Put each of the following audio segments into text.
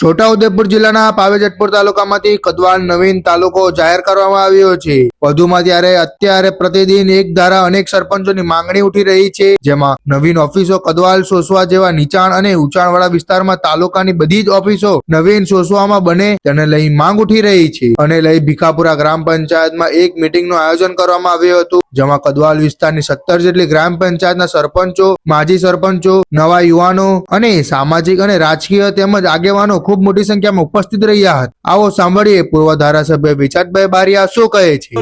છોટાઉદેપુર જિલ્લાના પાવેજટપુર તાલુકામાંથી કદવાલ નવીન તાલુકો જાહેર કરવામાં આવ્યો છે. વધુમાં ત્યારે અત્યારે પ્રતિદિન એક ધારા અનેક સરપંચોની માંગણી ઉઠી રહી છે, જેમાં નવીન ઓફિસો કદવાલ સોસવા જેવા નીચાણ અને ઊંચાણવાળા વિસ્તારમાં તાલુકાની બધી જ ઓફિસો નવીન સોસવામાં બને તેને લઈ માંગ ઉઠી રહી છે. અને લઈ ભીખાપુરા ગ્રામ પંચાયતમાં એક મીટિંગનું આયોજન કરવામાં આવ્યું હતું. જેમાં કદવાલ વિસ્તારની સત્તર જેટલી ગ્રામ પંચાયતના સરપંચો, માજી સરપંચો, નવા યુવાનો અને સામાજિક અને રાજકીય તેમજ આગેવાનો ખૂબ મોટી સંખ્યામાં ઉપસ્થિત રહ્યા હતા. આવો સાંભળીએ પૂર્વ ધારાસભ્ય વિચારભાઈ બારિયા શું કહે છે?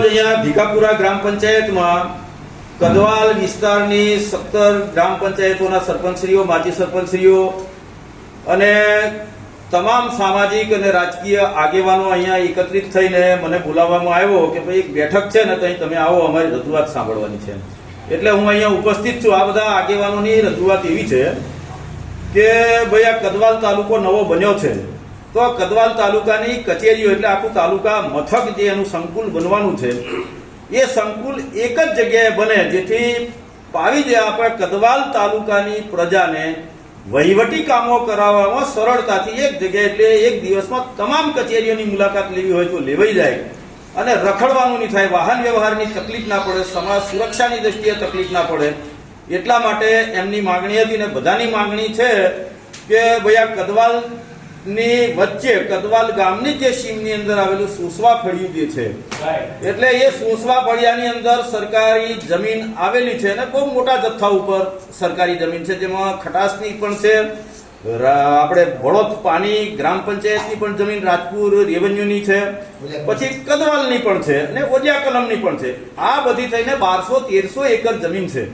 ભીખાપુરા ગ્રામ પંચાયતમાં કદવાલ વિસ્તારની સત્તર ગ્રામ પંચાયતોના સરપંચશ્રીઓ, માજી સરપંચશ્રીઓ અને તમામ સામાજિક અને રાજકીય આગેવાનો અહીંયા એકત્રિત થઈને મને બોલાવવામાં આવ્યો કે ભાઈ એક બેઠક છે ને તો તમે આવો, અમારી રજૂઆત સાંભળવાની છે. એટલે હું અહીંયા ઉપસ્થિત છું. આ બધા આગેવાનોની રજૂઆત એવી છે કે ભાઈ આ કદવાલ તાલુકો નવો બન્યો છે. તો કદવાલ તાલુકાની કચેરીઓ એટલે આખું તાલુકા મથક જે એનું સંકુલ બનવાનું છે, એ સંકુલ એક જ જગ્યાએ બને જેથી પાવી દે આપણે કદવાલ તાલુકાની પ્રજાને વહીવટી કામો કરાવવામાં સરળતાથી એક જગ્યાએ એટલે એક દિવસમાં તમામ કચેરીઓની મુલાકાત લેવી હોય તો લેવાઈ જાય. અને રખડવાનું નહીં થાય, વાહન વ્યવહારની તકલીફ ના પડે, સમાજ સુરક્ષાની દ્રષ્ટિએ તકલીફ ના પડે. એટલા માટે એમની માંગણી હતી ને બધાની માંગણી છે કે ભાઈ આ કદવાલની વચ્ચે કદવાલ ગામની જે સીમની અંદર આવેલું સુસવા ફળિયું જે છે એટલે એ સુસવા ફળિયાની અંદર સરકારી જમીન આવેલી છે અને બહુ મોટા જથ્થા ઉપર સરકારી જમીન છે જેમાં ખટાસની પણ છે આપણે વડોદ પાણી ગ્રામ પંચાયતની પણ જમીન રાજપુર રેવન્યુની છે પછી કદવાલની પણ છે અને ઓજિયા કલમની પણ છે. આ બધી થઈને બારસો તેરસો એકર જમીન છે.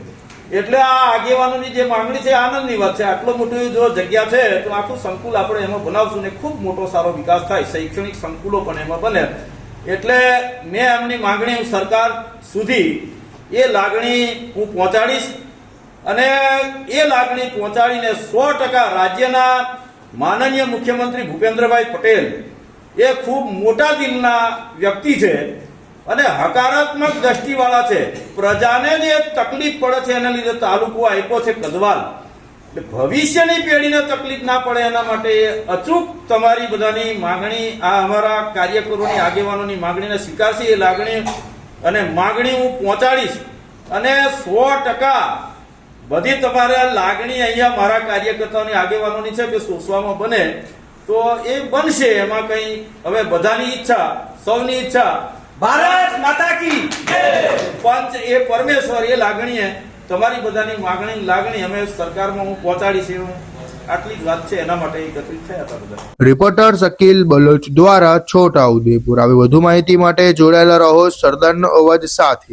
એટલે આ આગેવાનોની જે માંગણી છે, આનંદની વાત છે. આટલો મોટું જો જગ્યા છે, તો આખું સંકુલ આપણે એમાં બનાવશું ને ખૂબ મોટો સારો વિકાસ થાય. શૈક્ષણિક સંકુલો પણ એમાં બને. એટલે મેં એમની માંગણી સરકાર સુધી એ લાગણી હું પહોંચાડીશ અને એ લાગણી પહોંચાડીને સો ટકા રાજ્યના માનનીય મુખ્યમંત્રી ભૂપેન્દ્રભાઈ પટેલ એ ખૂબ મોટા દિલના વ્યક્તિ છે. અને હકારાત્મક દ્રષ્ટિવાળા છે. પ્રજાને જે તકલીફ પડે છે, એના લીધે તાલુકો આપ્યો છે કદવાલ એટલે ભવિષ્યની પેઢીને તકલીફ ના પડે એના માટે અચૂક તમારી બધાની માગણી, આ અમારા કાર્યકરોની આગેવાનોની માગણીને સ્વીકારશે, એ લાગણી અને માગણી હું પહોંચાડીશ. અને સો ટકા બધી તમારે લાગણી અહીંયા મારા કાર્યકર્તાઓની આગેવાનોની છે કે સોસવામાં બને, તો એ બનશે. એમાં કંઈ હવે બધાની ઈચ્છા, સૌની ઈચ્છા ભારત માતા કી પંચ એ પરમેશ્વર એ લાગણીએ તમારી બધાની માગણી લાગણી અમે સરકારમાં હું પહોંચાડી છે આટલી જ વાત છે એના માટે એકત્રિત થયા હતા બધા. રિપોર્ટર શકીલ બલોચ દ્વારા છોટા ઉદેપુર. આવી વધુ માહિતી માટે જોડાયેલા રહો સરદારનો અવાજ સાથે.